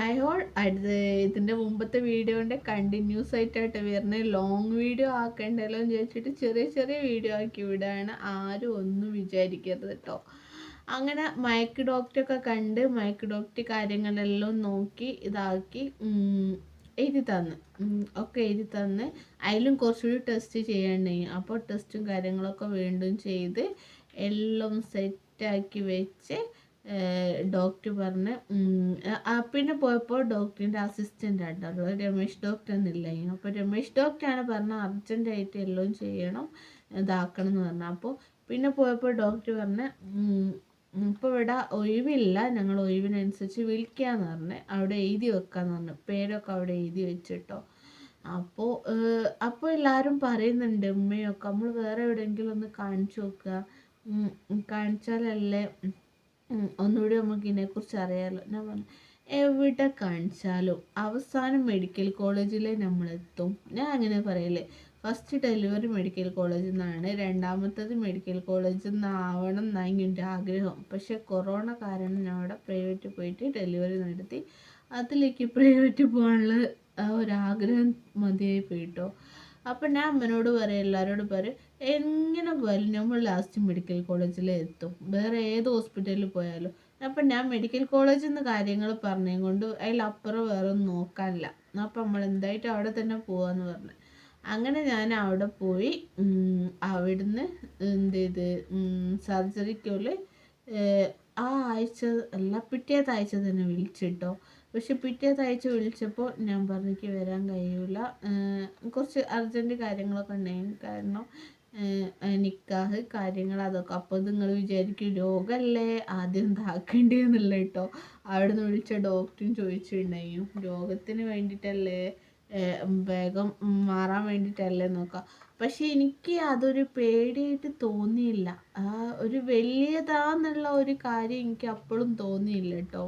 അയോൾ അടുത്ത് ഇതിന്റെ മുമ്പത്തെ വീഡിയോന്റെ കണ്ടിന്യൂസ് ആയിട്ടായിട്ട് വരുന്നത് ലോങ് വീഡിയോ ആക്കണ്ടല്ലോ എന്ന് ചോദിച്ചിട്ട് ചെറിയ ചെറിയ വീഡിയോ ആക്കി വിടുകയാണ് ആരും ഒന്നും വിചാരിക്കരുത് കേട്ടോ അങ്ങനെ മയക്ക് ഡോക്ടറൊക്കെ കണ്ട് മയക്ക് ഡോക്ടർ കാര്യങ്ങളെല്ലാം നോക്കി ഇതാക്കി എഴുതി തന്ന്. ഒക്കെ എഴുതി തന്ന്. അതിലും കുറച്ചുകൂടി ടെസ്റ്റ് ചെയ്യണ്ടേ അപ്പോൾ ടെസ്റ്റും കാര്യങ്ങളൊക്കെ വീണ്ടും ചെയ്ത് എല്ലാം സെറ്റാക്കി വെച്ച് ഡോക്ടർ പറഞ്ഞ് പിന്നെ പോയപ്പോൾ ഡോക്ടറിന്റെ അസിസ്റ്റന്റ് ആയിട്ടുള്ളത് രമേശ് ഡോക്ടർ എന്നില്ല അപ്പോൾ രമേശ് ഡോക്ടറാണ് പറഞ്ഞത് അർജന്റായിട്ട് എല്ലാം ചെയ്യണം ഇതാക്കണം എന്ന് പറഞ്ഞു. അപ്പോൾ പിന്നെ പോയപ്പോൾ ഡോക്ടർ പറഞ്ഞ് ഇപ്പോൾ ഇവിടെ ഒഴിവില്ല. ഞങ്ങൾ ഒഴിവിനനുസരിച്ച് വിളിക്കാന്ന് പറഞ്ഞ്. അവിടെ എഴുതി വെക്കാന്ന് പറഞ്ഞു. പേരൊക്കെ അവിടെ എഴുതി വെച്ചിട്ടോ. അപ്പോൾ അപ്പോൾ എല്ലാവരും പറയുന്നുണ്ട് ഉമ്മയൊക്കെ നമ്മൾ വേറെ എവിടെയെങ്കിലും ഒന്ന് കാണിച്ചു നോക്കുക കാണിച്ചാലല്ലേ ഒന്നുകൂടി നമുക്ക് ഇതിനെക്കുറിച്ച് അറിയാമല്ലോ ഞാൻ പറഞ്ഞു എവിടെ കാണിച്ചാലും അവസാനം മെഡിക്കൽ കോളേജിൽ നമ്മളെത്തും. ഞാൻ അങ്ങനെ പറയല്ലേ ഫസ്റ്റ് ഡെലിവറി മെഡിക്കൽ കോളേജിൽ നിന്നാണ് രണ്ടാമത്തത് മെഡിക്കൽ കോളേജിൽ നിന്നാവണം എന്നായി എന്റെ ആഗ്രഹം. പക്ഷേ കൊറോണ കാരണം ഞാൻ അവിടെ പ്രൈവറ്റ് പോയിട്ട് ഡെലിവറി നടത്തി. അതിലേക്ക് പ്രൈവറ്റ് പോകാനുള്ള ഒരാഗ്രഹം മതിയായി പോയിട്ടോ. അപ്പം ഞാൻ അമ്മനോട് പറയും എല്ലാവരോടും പറയും എങ്ങനെ പോയാലും നമ്മൾ ലാസ്റ്റ് മെഡിക്കൽ കോളേജിൽ എത്തും. വേറെ ഏത് ഹോസ്പിറ്റലിൽ പോയാലും. അപ്പം ഞാൻ മെഡിക്കൽ കോളേജിൽ നിന്ന് കാര്യങ്ങൾ പറഞ്ഞതും കൊണ്ട് അതിലപ്പുറം വേറെ ഒന്നും നോക്കാനില്ല. അപ്പം നമ്മൾ എന്തായിട്ടും അവിടെ തന്നെ പോവാന്ന് പറഞ്ഞു. അങ്ങനെ ഞാൻ അവിടെ പോയി അവിടുന്ന് എന്ത് ചെയ്ത് സർജറിക്കുള്ളിൽ ആ ആഴ്ച അല്ല പിറ്റേത്തെ ആഴ്ച തന്നെ വിളിച്ചിട്ടോ. പക്ഷെ പിറ്റേത്തെ ആഴ്ച വിളിച്ചപ്പോൾ ഞാൻ പറഞ്ഞിട്ട് വരാൻ കഴിയില്ല കുറച്ച് അർജന്റ് കാര്യങ്ങളൊക്കെ ഉണ്ടായിരുന്നു. കാരണം നിക്കാഹ് കാര്യങ്ങൾ അതൊക്കെ. അപ്പോൾ നിങ്ങൾ വിചാരിക്കും രോഗമല്ലേ ആദ്യം എന്താക്കേണ്ടതെന്നുള്ള കേട്ടോ അവിടെ വിളിച്ച ഡോക്ടറും ചോദിച്ചിട്ടുണ്ടായും. രോഗത്തിന് വേണ്ടിയിട്ടല്ലേ വേഗം മാറാൻ വേണ്ടിയിട്ടല്ലേ നോക്കാം പക്ഷെ എനിക്ക് അതൊരു പേടിയായിട്ട് തോന്നിയില്ല. ഒരു വലിയതാന്നുള്ള ഒരു കാര്യം എനിക്ക് അപ്പോഴും തോന്നിയില്ല കേട്ടോ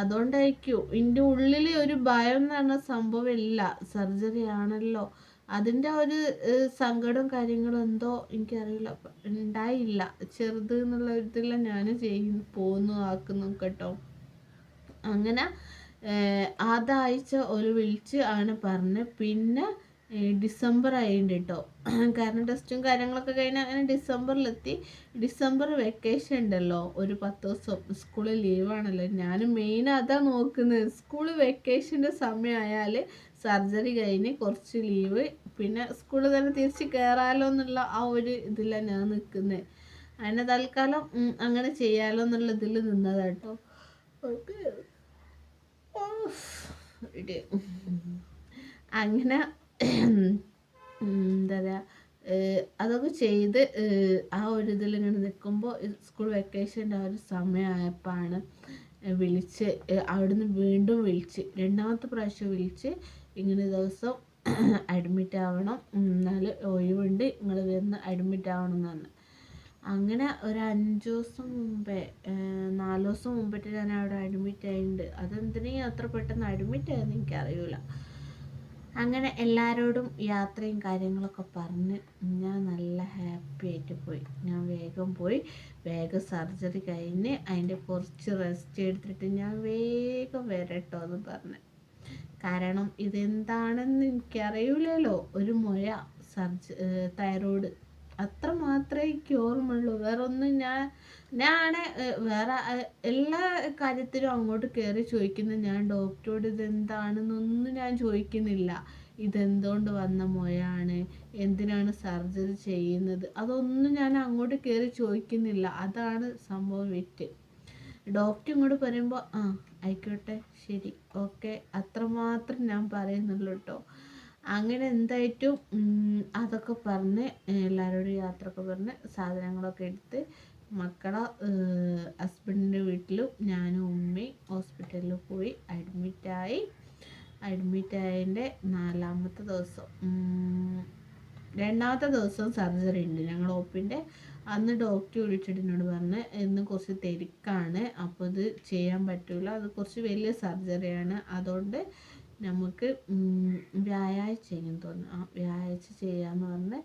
അതുകൊണ്ടായിരിക്കും. എന്റെ ഉള്ളിൽ ഒരു ഭയം എന്ന് പറഞ്ഞ സംഭവമില്ല സർജറി ആണല്ലോ. അതിന്റെ ഒരു സങ്കടവും കാര്യങ്ങളും എന്തോ എനിക്കറിയില്ല. ഉണ്ടായില്ല. ചെറുത് എന്നുള്ള ഇതിൽ ഞാൻ ചെയ്യുന്നു പോകുന്നു ആക്കുന്നു കേട്ടോ. അങ്ങനെ ആദ്യാഴ്ച ഒരു വിളിച്ച് ആണ് പറഞ്ഞ്. പിന്നെ ഡിസംബർ ആയിട്ടുണ്ട് കേട്ടോ കാരണം ടെസ്റ്റും കാര്യങ്ങളൊക്കെ കഴിഞ്ഞാൽ അങ്ങനെ ഡിസംബറിലെത്തി. ഡിസംബർ വെക്കേഷൻ ഉണ്ടല്ലോ. ഒരു പത്ത് ദിവസം സ്കൂളിൽ ലീവാണല്ലോ ഞാൻ മെയിൻ അതാ നോക്കുന്നത്. സ്കൂൾ വെക്കേഷന്റെ സമയമായാൽ സർജറി കഴിഞ്ഞ് കുറച്ച് ലീവ്. പിന്നെ സ്കൂളിൽ തന്നെ തിരിച്ച് കയറാലോ എന്നുള്ള ആ ഒരു ഇതിലാണ് ഞാൻ നിൽക്കുന്നത്. അതിനെ തൽക്കാലം അങ്ങനെ ചെയ്യാലോ എന്നുള്ള ഇതിൽ നിന്നതാട്ടോ അങ്ങനെ എന്താ പറയുക അതൊക്കെ ചെയ്ത് ആ ഒരു ഇതിൽ ഇങ്ങനെ നിൽക്കുമ്പോൾ സ്കൂൾ വെക്കേഷന്റെ ആ ഒരു സമയമായപ്പോഴാണ് വിളിച്ച് അവിടുന്ന് വീണ്ടും വിളിച്ച് രണ്ടാമത്തെ പ്രാവശ്യം വിളിച്ച് ഇങ്ങനെ ദിവസം അഡ്മിറ്റ് ആവണം. എന്നാൽ ഒഴിവുണ്ട്. നിങ്ങൾ വന്ന് അഡ്മിറ്റ് ആവണം എന്ന് പറഞ്ഞു അങ്ങനെ ഒരു അഞ്ച് ദിവസം മുമ്പേ നാല് ദിവസം മുമ്പിട്ട് ഞാൻ അവിടെ അഡ്മിറ്റ് ആയിട്ടുണ്ട് അതെന്തിനേയും അത്ര പെട്ടെന്ന് അഡ്മിറ്റ് ആയെന്ന് എനിക്കറിയില്ല അങ്ങനെ എല്ലാവരോടും യാത്രയും കാര്യങ്ങളൊക്കെ പറഞ്ഞ് ഞാൻ നല്ല ഹാപ്പി ആയിട്ട് പോയി. ഞാൻ വേഗം പോയി. വേഗം സർജറി കഴിഞ്ഞ് അതിന്റെ കുറച്ച് റെസ്റ്റ് എടുത്തിട്ട് ഞാൻ വേഗം വരട്ടോ എന്ന് പറഞ്ഞു. കാരണം ഇതെന്താണെന്ന് എനിക്കറിയില്ലല്ലോ ഒരു മുഴ സർജ് തൈറോയ്ഡ്. അത്ര മാത്രമേ എനിക്ക് ഓർമ്മയുള്ളൂ. വേറെ ഒന്നും ഞാൻ ഞാനാണ് വേറെ എല്ലാ കാര്യത്തിലും അങ്ങോട്ട് കയറി ചോദിക്കുന്നത് ഞാൻ ഡോക്ടറോട് ഇതെന്താണെന്നൊന്നും ഞാൻ ചോദിക്കുന്നില്ല. ഇതെന്തുകൊണ്ട് വന്ന മുഴയാണ്? എന്തിനാണ് സർജറി ചെയ്യുന്നത്? അതൊന്നും ഞാൻ അങ്ങോട്ട് കയറി ചോദിക്കുന്നില്ല. അതാണ് സംഭവം വിറ്റ്. ഡോക്ടർ ഇങ്ങോട്ട് പറയുമ്പോൾ ആ ആയിക്കോട്ടെ ശരി ഓക്കെ. അത്രമാത്രം ഞാൻ പറയുന്നുള്ളൂ കേട്ടോ അങ്ങനെ എന്തായിട്ടും അതൊക്കെ പറഞ്ഞ് എല്ലാവരോടും യാത്രയൊക്കെ പറഞ്ഞ് സാധനങ്ങളൊക്കെ എടുത്ത് മക്കളെ ഹസ്ബൻഡിന്റെ വീട്ടിലും ഞാനും ഉമ്മയും ഹോസ്പിറ്റലിൽ പോയി അഡ്മിറ്റായി. അഡ്മിറ്റായതിന്റെ നാലാമത്തെ ദിവസം രണ്ടാമത്തെ ദിവസം സർജറി ഉണ്ട് ഞങ്ങൾ ഓപ്പിന്റെ അന്ന് ഡോക്ടർ വിളിച്ചിട്ട് എന്നോട് പറഞ്ഞ് ഇന്ന് കുറച്ച് തിരക്കാണ് അപ്പോൾ ഇത് ചെയ്യാൻ പറ്റില്ല അത് കുറച്ച് വലിയ സർജറിയാണ് അതുകൊണ്ട് നമുക്ക് വ്യാഴാഴ്ച ചെയ്യും തോന്നുന്നു. ആ വ്യാഴാഴ്ച ചെയ്യാമെന്ന് പറഞ്ഞ്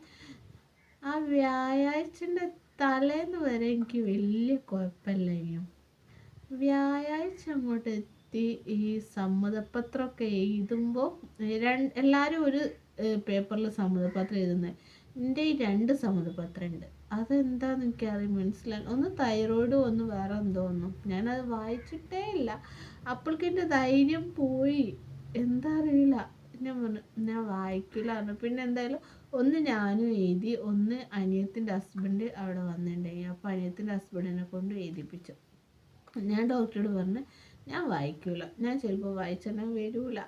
ആ വ്യാഴാഴ്ചന്റെ തലേന്ന് വരെ എനിക്ക് വലിയ കുഴപ്പമില്ലായിരുന്നു. വ്യാഴാഴ്ച അങ്ങോട്ട് എത്തി ഈ സമ്മതപത്രമൊക്കെ എഴുതുമ്പോൾ എല്ലാവരും ഒരു പേപ്പറിൽ സമ്മതപത്രം എഴുതുന്നത് എന്റെ ഈ രണ്ട് സമ്മതപത്രം ഉണ്ട് അതെന്താന്ന് എനിക്കറിയാൻ മനസ്സിലായി. ഒന്ന് തൈറോയിഡ് ഒന്ന് വേറെ എന്തോ ഒന്നും. ഞാനത് വായിച്ചിട്ടേ ഇല്ല. അപ്പോഴേക്ക് എന്റെ ധൈര്യം പോയി. എന്താ അറിയില്ല ഞാൻ പറഞ്ഞു ഞാൻ വായിക്കില്ല പറഞ്ഞു. പിന്നെ എന്തായാലും ഒന്ന് ഞാനും എഴുതി ഒന്ന് അനിയത്തിന്റെ ഹസ്ബൻഡ് അവിടെ വന്നിട്ടുണ്ടെങ്കിൽ അപ്പോൾ അനിയത്തിന്റെ ഹസ്ബൻഡിനെ കൊണ്ട് എഴുതിപ്പിച്ചു. ഞാൻ ഡോക്ടറോട് പറഞ്ഞു ഞാൻ വായിക്കില്ല ഞാൻ ചിലപ്പോൾ വായിച്ചാൽ വരൂല.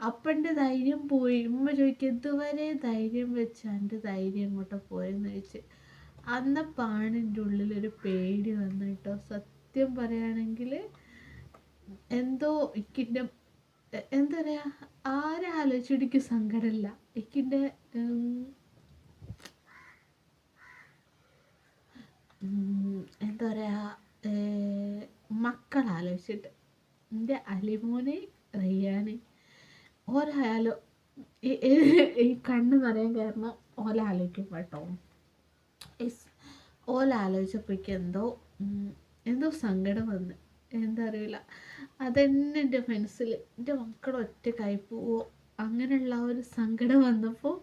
അപ്പന്റെ ധൈര്യം പോയി. ഉമ്മ ചോദിക്കും ഇതുവരെ ധൈര്യം വെച്ച് എന്റെ ധൈര്യം എങ്ങോട്ടാ പോയെന്ന് ചോദിച്ച് അന്നപ്പാണ് എന്റെ ഉള്ളിലൊരു പേടി വന്നു കേട്ടോ. സത്യം പറയുകയാണെങ്കിൽ എന്തോ എനിക്കിന്റെ എന്താ പറയുക ആരാലോചിച്ചിട്ട് ആലോചിച്ചിടിക്ക് സങ്കടമില്ല എനിക്കിന്റെ എന്താ പറയുക മക്കൾ ആലോചിച്ചിട്ട് എന്റെ അലിമോനെ റയ്യാന് ഓരായാലും ഈ കണ്ണ് നിറയാൻ കാരണം ഓല ആലോചിക്കും കേട്ടോ ഓല ആലോചിച്ചപ്പോഴേക്കും എന്തോ എന്തോ സങ്കടം വന്ന്. എന്താ അറിയില്ല. അതന്നെ എന്റെ മനസ്സിൽ എന്റെ മക്കൾ ഒറ്റക്കായി പോവോ? അങ്ങനെയുള്ള ഒരു സങ്കടം വന്നപ്പോൾ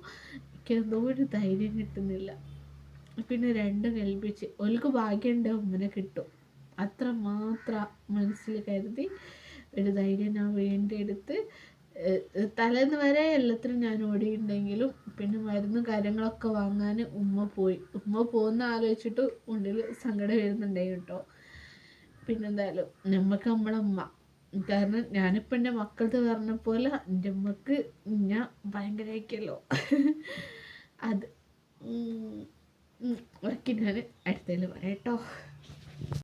എനിക്ക് എന്തോ ഒരു ധൈര്യം കിട്ടുന്നില്ല. പിന്നെ രണ്ടും കൽപ്പിച്ച് ഒലക്ക് ഭാഗ്യമുണ്ട് ഉമ്മനെ കിട്ടും. അത്ര മാത്രം മനസ്സിൽ കരുതി ഒരു ധൈര്യം ഞാൻ വേണ്ടിയെടുത്ത് തലേന്ന് വരെ എല്ലാത്തിനും ഞാൻ ഓടിയിട്ടുണ്ടെങ്കിലും പിന്നെ മരുന്നും കാര്യങ്ങളൊക്കെ വാങ്ങാൻ ഉമ്മ പോയി ഉമ്മ പോകുന്ന ആലോചിച്ചിട്ട് ഉള്ളിൽ സങ്കടം വരുന്നുണ്ടായി കേട്ടോ പിന്നെന്തായാലും നമുക്ക് നമ്മളെ ഉമ്മ കാരണം ഞാനിപ്പോൾ എന്റെ മക്കളത് പറഞ്ഞ പോലെ എന്റെ ഉമ്മക്ക് ഞാൻ ഭയങ്കരമായിക്കല്ലോ അത് ഓക്കെ ഞാൻ അടുത്തതിൽ പറയാം കേട്ടോ